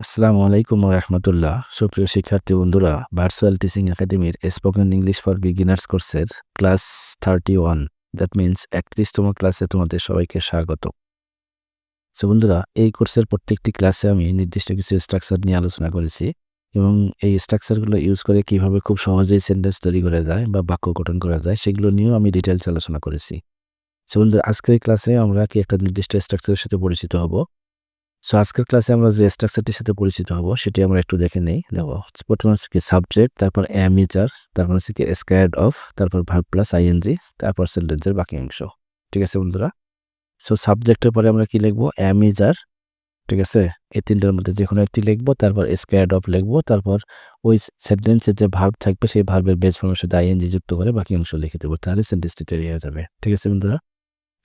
আসসালামু আলাইকুম রহমতুল্লাহ। সুপ্রিয় শিক্ষার্থী বন্ধুরা ভার্চুয়াল টিচিং একাডেমির স্পোকেন ইংলিশ ফর বিগিনার্স কোর্সের class thirty one that means একত্রিশতম ক্লাসে তোমাদের সবাইকে স্বাগত। সো বন্ধুরা, এই কোর্সের প্রত্যেকটি ক্লাসে আমি নির্দিষ্ট কিছু স্ট্রাকচার নিয়ে আলোচনা করেছি এবং এই স্ট্রাকচারগুলো ইউজ করে কীভাবে খুব সহজেই সেন্টেন্স তৈরি করা যায় বা বাক্য গঠন করা যায় সেগুলো নিয়েও আমি ডিটেলস আলোচনা করেছি। সো বন্ধুরা, আজকের ক্লাসে আমরা কি একটা নির্দিষ্ট স্ট্রাকচারের সাথে পরিচিত হব? সো আজকের ক্লাসে আমরা যে স্ট্রাকচারটির সাথে পরিচিত হব, সেটি আমরা একটু দেখে নেই। দেখো, প্রথমে হচ্ছে কি সাবজেক্ট তারপর অ্যামিচার তারপর হচ্ছে কি স্কোয়ার্ড অফ তারপর ভার্ব প্লাস আইএনজি তারপর সেন্টেন্সের বাকি অংশ। ঠিক আছে বন্ধুরা? সো সাবজেক্টের পরে আমরা কি লিখব? অ্যামিজার ঠিক আছে? এই তিনটার মধ্যে যে কোনো একটি লিখব, তারপর স্কোয়ার্ড অফ লিখব, তারপর ওই সেন্টেন্সের যে ভার্ব থাকবে, সেই ভার্বের বেস ফর্মের সাথে আইএনজি যুক্ত করে বাকি অংশ লিখে দেবো। তাহলে সেন্টেন্সটি তৈরি হয়ে যাবে। ঠিক আছে বন্ধুরা?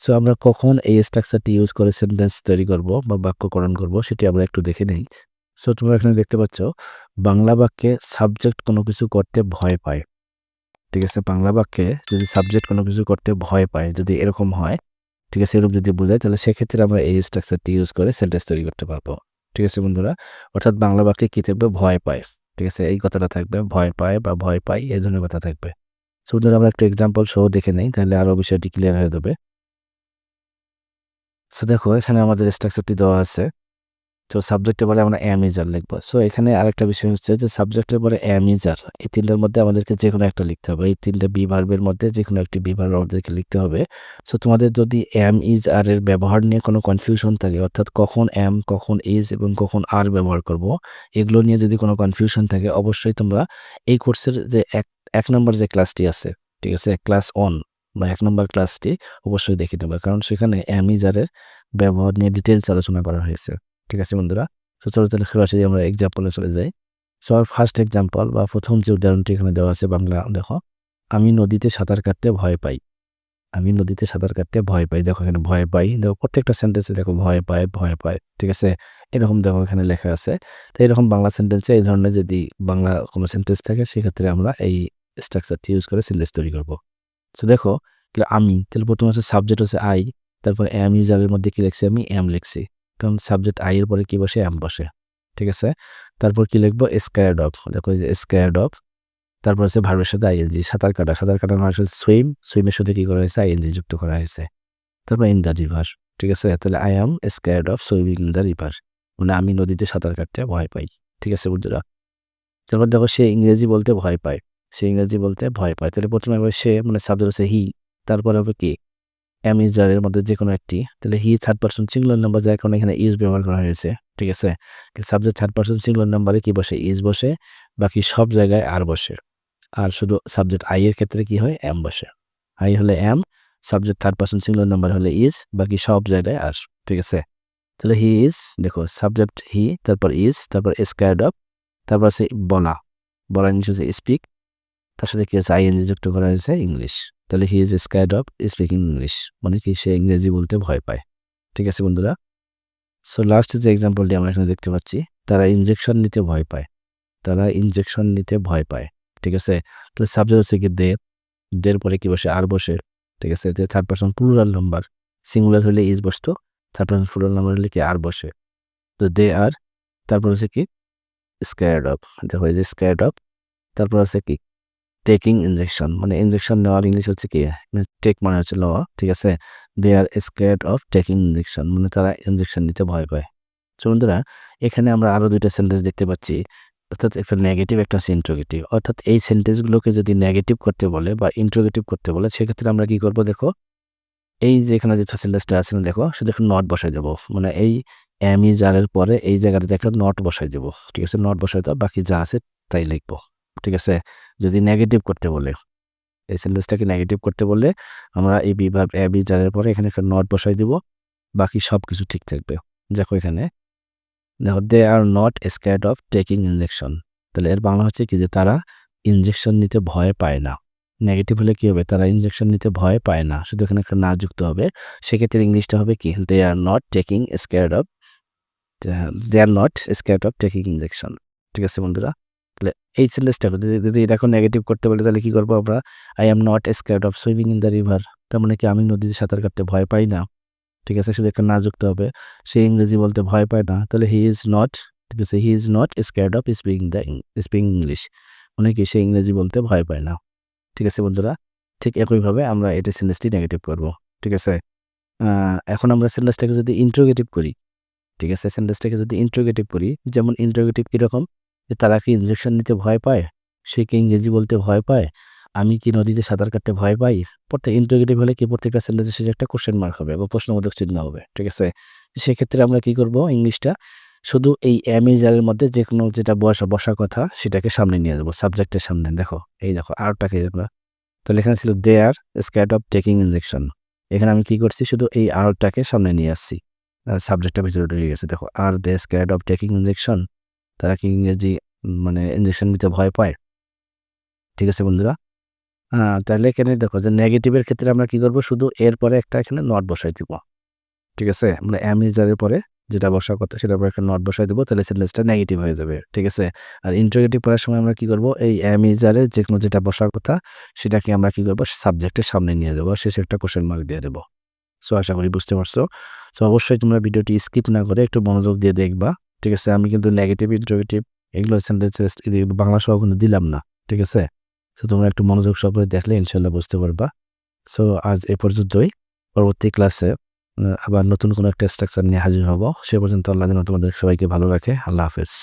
সো আমরা কখন এই স্ট্রাকচারটি ইউজ করে সেন্টেন্স তৈরি করব বা বাক্যকরণ করব সেটি আমরা একটু দেখে নেই। সো তোমরা এখানে দেখতে পাচ্ছ, বাংলা বাক্যে সাবজেক্ট কোনো কিছু করতে ভয় পায়। ঠিক আছে, বাংলা বাক্যে যদি সাবজেক্ট কোনো কিছু করতে ভয় পায়, যদি এরকম হয়, ঠিক আছে, এরকম যদি বোঝায়, তাহলে সেক্ষেত্রে আমরা এই স্ট্রাকচারটি ইউজ করে সেন্টেন্স তৈরি করতে পারব। ঠিক আছে, বন্ধুরা? অর্থাৎ বাংলা বাক্যে কী থাকবে? ভয় পায়। ঠিক আছে, এই কথাটা থাকবে, ভয় পায় বা ভয় পাই এই ধরনের কথা থাকবে। সো বন্ধুরা, আমরা একটু এক্সাম্পল সহ দেখে নেই, তাহলে আরও বিষয়টি ক্লিয়ার হয়ে যাবে। সো দেখো, এখানে আমাদের স্ট্রাকচারটি দেওয়া আছে। তো সাবজেক্টে বলে আমরা অ্যামিজার লিখব। সো এখানে আরেকটা বিষয় হচ্ছে যে সাবজেক্টের পরে অ্যামিজার এই তিনটার মধ্যে আমাদেরকে যে কোনো একটা লিখতে হবে। এই তিনটা বিভার্বের মধ্যে যে কোনো একটি বিভার্ব আমাদেরকে লিখতে হবে। সো তোমাদের যদি এম ইজ আর এর ব্যবহার নিয়ে কোনো কনফিউশন থাকে, অর্থাৎ কখন এম কখন ইজ এবং কখন আর ব্যবহার করব, এগুলো নিয়ে যদি কোনো কনফিউশন থাকে, অবশ্যই তোমরা এই কোর্সের যে এক এক নম্বর যে ক্লাসটি আছে, ঠিক আছে ক্লাস অন বা এক নম্বর ক্লাসটি অবশ্যই দেখে নেবে। কারণ সেখানে অ্যামিজারের ব্যবহার নিয়ে ডিটেলস আলোচনা করা হয়েছে। ঠিক আছে বন্ধুরা? তো চলো তাহলে সরাসরি আমরা এক্সাম্পলে চলে যাই। সো আমার ফার্স্ট এক্সাম্পল বা প্রথম যে উদাহরণটি এখানে দেওয়া আছে বাংলা, দেখো, আমি নদীতে সাঁতার কাটতে ভয় পাই। আমি নদীতে সাঁতার কাটতে ভয় পাই। দেখো এখানে ভয় পাই। দেখো প্রত্যেকটা সেন্টেন্সে দেখো ভয় পায় ভয় পায়। ঠিক আছে? এরকম দেখো এখানে লেখা আছে। তো এরকম বাংলা সেন্টেন্সে এই ধরনের যদি বাংলা কোনো সেন্টেন্স থাকে, সেক্ষেত্রে আমরা এই স্ট্রাকচারটি ইউজ করে সেন্টেন্স তৈরি করব। সো দেখো, তাহলে আমি, তাহলে প্রথমে হচ্ছে সাবজেক্ট হচ্ছে আই তারপর এম ইউজারের মধ্যে কি লিখছি আমি? এম লিখছি। কারণ সাবজেক্ট আই এর পরে কি বসে? এম বসে। ঠিক আছে? তারপর কি লিখব? স্কোয়ার অফ দেখো স্কোয়ার অফ তারপর হচ্ছে ভার্বের সাথে আইএনজি সাঁতার কাটা। সাঁতার কাটার মানে হচ্ছে সুইম সুইমের সাথে কি করা হয়েছে? আইএনজি যুক্ত করা হয়েছে। তারপর ইন দ্য রিভার ঠিক আছে? তাহলে I am scared of swimming in the river মানে আমি নদীতে সাঁতার কাটতে ভয় পাই। ঠিক আছে, বন্ধুরা? তারপর দেখো সে ইংরেজি বলতে ভয় পায়। সে ইংরেজি বলতে ভয় পায়। তাহলে প্রথমে আবার সে মানে সাবজেক্ট হচ্ছে হি তারপরে হবে কি? এম ইজারের মধ্যে যে কোনো একটি। তাহলে he third person singular number যার কারণে এখানে ইজ ব্যবহার করা হয়েছে, ঠিক আছে? সাবজেক্ট থার্ড পার্সন সিঙ্গুলার নাম্বারে কি বসে? ইজ বসে, বাকি সব জায়গায় আর বসে। আর শুধু সাবজেক্ট আই এর ক্ষেত্রে কি হয়? এম বসে। আই হলে am subject third person singular number হলে ইজ বাকি সব জায়গায় আর ঠিক আছে? তাহলে হি ইজ দেখো সাবজেক্ট হি তারপর ইজ তারপর স্কোয়ার্ড অফ তারপর আছে বলা। বলা ইংলিশ হচ্ছে স্পিক তার সাথে কি আছে? আইএনজি যুক্ত করা হয়েছে ইংলিশ। তাহলে he is scared of speaking English মানে কি? সে ইংরেজি বলতে ভয় পায়। ঠিক আছে বন্ধুরা? সো লাস্ট যে এক্সাম্পলটি আমরা এখানে দেখতে পাচ্ছি, তারা ইনজেকশন নিতে ভয় পায়। তারা ইনজেকশন নিতে ভয় পায়। ঠিক আছে? তাহলে সাবজেক্ট হচ্ছে কি? দে দের পরে কি বসে? আর বসে। ঠিক আছে? Third person plural number singular হলে ইজ বসতো। থার্ড পার্সন প্লুরাল নাম্বার হলে কি? আর বসে। তো দে আর তারপর হচ্ছে কি? স্কোয়ার্ড অফ দেখো যে স্কোয়ার্ড অফ তারপর আছে কি? টেকিং ইনজেকশন মানে ইনজেকশন নেওয়ার ইংলিশ হচ্ছে কি? টেক মানে হচ্ছে লওয়া ঠিক আছে? They are scared of taking injection মানে তারা ইনজেকশন নিতে ভয় পায়। তো বন্ধুরা, এখানে আমরা আরও দুইটা সেন্টেন্স দেখতে পাচ্ছি। অর্থাৎ একটা নেগেটিভ একটা হচ্ছে ইন্ট্রোগেটিভ অর্থাৎ এই সেন্টেন্সগুলোকে যদি নেগেটিভ করতে বলে বা ইন্ট্রোগেটিভ করতে বলে, সেক্ষেত্রে আমরা কি করব দেখো? এই যে এখানে যে সেন্টেন্সটা আছে না দেখো শুধু একটা নট বসাই দেবো। মানে এই এম ই জারের পরে এই জায়গাটাতে একটা নট বসাই দেবো। ঠিক আছে? নট বসাই দেবো বাকি যা আছে তাই লিখব। ঠিক আছে? যদি নেগেটিভ করতে বলে, এই সেন্টেন্সটাকে নেগেটিভ করতে বললে আমরা এই বিভাগ এ বি জারের পরে এখানে একটা নট বসাই দিব, বাকি সব কিছু ঠিক থাকবে। দেখো এখানে। দেখো they are not scared of taking injection তাহলে এর বাংলা হচ্ছে কি? যে তারা ইনজেকশন নিতে ভয় পায় না। নেগেটিভ হলে কী হবে? তারা ইনজেকশন নিতে ভয় পায় না। শুধু এখানে একটা না যুক্ত হবে। সেক্ষেত্রে ইংলিশটা হবে কি? They are not taking scared of they are not scared of taking injection ঠিক আছে বন্ধুরা? তাহলে এই সেন্টেন্সটাকে যদি এটাকে নেগেটিভ করতে বলে তাহলে কি করব আমরা? I am not scared of swimming in the river তার মানে কি, আমি নদীতে সাঁতার কাটতে ভয় পাই না। ঠিক আছে, শুধু একটা না যুক্ত হবে। সে ইংরেজি বলতে ভয় পায় না। তাহলে হি ইজ নট ঠিক আছে he is not scared of speaking the speaking English মানে কি, সে ইংরেজি বলতে ভয় পায় না। ঠিক আছে, বন্ধুরা? ঠিক একইভাবে আমরা এটা সেন্টেন্সটি নেগেটিভ করব। ঠিক আছে? এখন আমরা সেন্টেন্সটাকে যদি ইন্ট্রোগেটিভ করি, ঠিক আছে সেন্টেন্সটাকে যদি ইন্ট্রোগেটিভ করি, যেমন ইন্ট্রোগেটিভ কীরকম? যে তারা কি ইনজেকশন নিতে ভয় পায়? সে কি ইংরেজি বলতে ভয় পায়? আমি কি নদীতে সাঁতার কাটতে ভয় পাই? প্রত্যেক ইন্ট্রোগেটিভ হলে কি প্রত্যেকটা সেন্টেন্সে শেষে একটা কোশ্চেন মার্ক হবে বা প্রশ্নবোধক চিহ্ন হবে, ঠিক আছে? সেক্ষেত্রে আমরা কি করব ইংলিশটা? শুধু এই অ্যামেজারের মধ্যে যে কোনো যেটা বসা, বসার কথা সেটাকে সামনে নিয়ে যাব সাবজেক্টের সামনে। দেখো, এই দেখো আরটাকে আমরা তাহলে এখানে ছিল they are scared of taking injection এখানে আমি কি করছি? শুধু এই আরটাকে সামনে নিয়ে আসছি। সাবজেক্টটা ভিতরে ঢুকে গেছে। দেখো are they scared of taking injection তারা কি ইংরেজি মানে ইঞ্জেকশন নিতে ভয় পায়? ঠিক আছে বন্ধুরা? হ্যাঁ তাহলে এখানে দেখো যে নেগেটিভের ক্ষেত্রে আমরা কি করব? শুধু এর পরে একটা এখানে নট বসাই দিব। ঠিক আছে? মানে আমরা অ্যামিজারের পরে যেটা বসার কথা সেটার পরে একটা নট বসাই দেবো, তাহলে সেন্টেন্সটা নেগেটিভ হয়ে যাবে। ঠিক আছে? আর ইন্টারগেটিভ করার সময় আমরা কি করব? এই অ্যামিজারের যে কোনো যেটা বসার কথা সেটাকে আমরা কি করব? সাবজেক্টের সামনে নিয়ে যাব। শেষে একটা কোশ্চেন মার্ক দিয়ে দেবো। সো আশা করি বুঝতে পারছ। সো অবশ্যই তোমরা ভিডিওটি স্কিপ না করে একটু মনোযোগ দিয়ে দেখবা। ঠিক আছে, আমি কিন্তু নেগেটিভ ইন্টারভেটিভ এগুলো সেন্টেন্সেস বাংলা সহ কিন্তু দিলাম না, ঠিক আছে? সো তোমরা একটু মনোযোগ সহকারে দেখলে ইনশাল্লাহ বুঝতে পারবা। সো আজ এ পর্যন্তই। পরবর্তী ক্লাসে আবার নতুন কোনো একটা স্ট্রাকচার নিয়ে হাজির হব। সে পর্যন্ত আল্লাহ যেন তোমাদের সবাইকে ভালো রাখে। আল্লাহ হাফেজ।